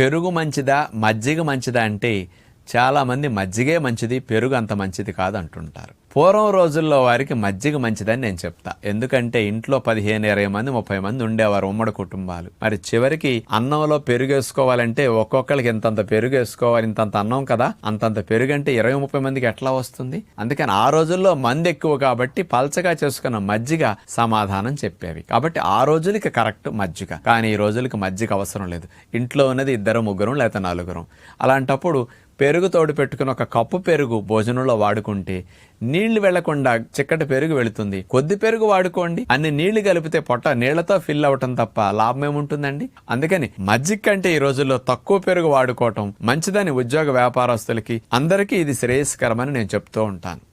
పెరుగు మంచిదా మజ్జిగ మంచిదా అంటే చాలామంది మజ్జిగే మంచిది పెరుగు అంత మంచిది కాదు అంటుంటారు పూర్వం రోజుల్లో వారికి మజ్జిగ మంచిదని నేను చెప్తా. ఎందుకంటే ఇంట్లో పదిహేను ఇరవై మంది ముప్పై మంది ఉండేవారు ఉమ్మడి కుటుంబాలు. మరి చివరికి అన్నంలో పెరుగు వేసుకోవాలంటే ఒక్కొక్కరికి ఇంతంత పెరుగు వేసుకోవాలి ఇంతంత అన్నం కదా. అంతంత పెరుగు అంటే ఇరవై ముప్పై మందికి ఎట్లా వస్తుంది? అందుకని ఆ రోజుల్లో మంది ఎక్కువ కాబట్టి పల్చగా చేసుకున్న మజ్జిగ సమాధానం చెప్పేవి. కాబట్టి ఆ రోజులకి కరెక్ట్ మజ్జిగ. కానీ ఈ రోజులకి మజ్జిగ అవసరం లేదు. ఇంట్లో ఉన్నది ఇద్దరు ముగ్గురం లేకపోతే నలుగురం. అలాంటప్పుడు పెరుగు తోడు పెట్టుకుని ఒక కప్పు పెరుగు భోజనంలో వాడుకుంటే నీళ్ళు వెళ్ళకుండా చిక్కటి పెరుగు వెళుతుంది. కొద్ది పెరుగు వాడుకోండి. అన్ని నీళ్ళు కలిపితే పొట్ట నీళ్ళతో ఫిల్ అవటం తప్ప లాభం ఏముంటుందండి? అందుకని మజ్జిగ కంటే ఈ రోజుల్లో తక్కువ పెరుగు వాడుకోవటం మంచిదని ఉద్యోగ వ్యాపారస్తులకి అందరికీ ఇది శ్రేయస్కరమని నేను చెప్తూ ఉంటాను.